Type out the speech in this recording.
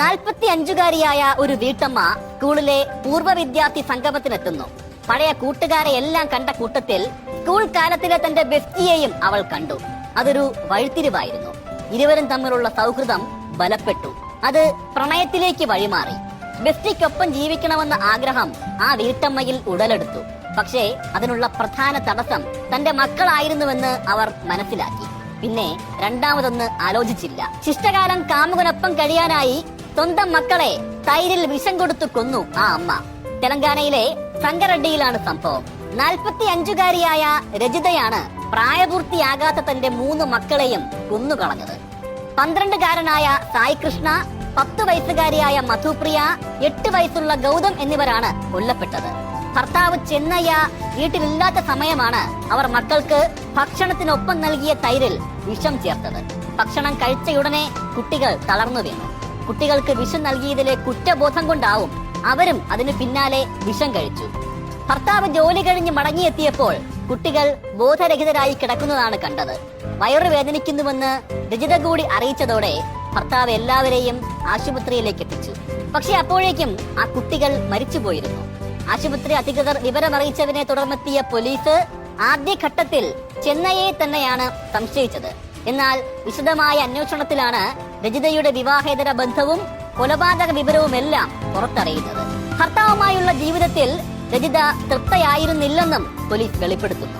നാൽപ്പത്തി അഞ്ചുകാരിയായ ഒരു വീട്ടമ്മ സ്കൂളിലെ പൂർവ വിദ്യാർത്ഥി സംഗമത്തിനെത്തുന്നു. പഴയ കൂട്ടുകാരെ എല്ലാം കണ്ട കൂട്ടത്തിൽ സ്കൂൾ കാലത്തിലെ തന്റെ ബെസ്റ്റിയെയും അവൾ കണ്ടു. അതൊരു വഴിത്തിരിവായിരുന്നു. ഇരുവരും തമ്മിലുള്ള സൗഹൃദം ബലപ്പെട്ടു. അത് പ്രണയത്തിലേക്ക് വഴിമാറി. ബെസ്റ്റിക്കൊപ്പം ജീവിക്കണമെന്ന ആഗ്രഹം ആ വീട്ടമ്മയിൽ ഉടലെടുത്തു. പക്ഷേ അതിനുള്ള പ്രധാന തടസ്സം തന്റെ മക്കളായിരുന്നുവെന്ന് അവർ മനസ്സിലാക്കി. പിന്നെ രണ്ടാമതൊന്ന് ആലോചിച്ചില്ല. ശിഷ്ടകാലം കാമുകനൊപ്പം കഴിയാനായി സ്വന്തം മക്കളെ തൈരിൽ വിഷം കൊടുത്തു കൊന്നു ആ അമ്മ. തെലങ്കാനയിലെ സംഗറഡ്ഡിയിലാണ് സംഭവം. നാൽപ്പത്തി അഞ്ചുകാരിയായ രജിതയാണ് പ്രായപൂർത്തിയാകാത്ത തന്റെ മൂന്ന് മക്കളെയും കൊന്നുകളഞ്ഞത്. പന്ത്രണ്ടുകാരനായ സായി കൃഷ്ണ പത്ത് വയസ്സുകാരിയായ മധുപ്രിയ എട്ട് വയസ്സുള്ള ഗൗതം എന്നിവരാണ് കൊല്ലപ്പെട്ടത്. ഭർത്താവ് ചെന്നയ്യ വീട്ടിലില്ലാത്ത സമയമാണ് അവർ മക്കൾക്ക് ഭക്ഷണത്തിനൊപ്പം നൽകിയ തൈരിൽ വിഷം ചേർത്തത്. ഭക്ഷണം കഴിച്ചയുടനെ കുട്ടികൾ തളർന്നു വീണു. കുട്ടികൾക്ക് വിഷം നൽകിയതിലെ കുറ്റബോധം കൊണ്ടാവും അവരും അതിനു പിന്നാലെ വിഷം കഴിച്ചു. ഭർത്താവ് ജോലി കഴിഞ്ഞ് മടങ്ങിയെത്തിയപ്പോൾ കുട്ടികൾ ബോധരഹിതരായി കിടക്കുന്നതാണ് കണ്ടത്. വയറു വേദനിക്കുന്നുവെന്ന് രജിത കൂടി അറിയിച്ചതോടെ ഭർത്താവ് എല്ലാവരെയും ആശുപത്രിയിലേക്ക് എത്തിച്ചു. പക്ഷെ അപ്പോഴേക്കും ആ കുട്ടികൾ മരിച്ചുപോയിരുന്നു. ആശുപത്രി അധികൃതർ വിവരമറിയിച്ചതിനെ തുടർന്നെത്തിയ പോലീസ് ആദ്യഘട്ടത്തിൽ ചെന്നൈയെ തന്നെയാണ് സംശയിച്ചത്. എന്നാൽ വിശദമായ അന്വേഷണത്തിലാണ് രജിതയുടെ വിവാഹേതര ബന്ധവും കൊലപാതക വിവരവുമെല്ലാം പുറത്തറിയുന്നത്. ഭർത്താവുമായുള്ള ജീവിതത്തിൽ രജിത തൃപ്തയായിരുന്നില്ലെന്നും പോലീസ് വെളിപ്പെടുത്തുന്നു.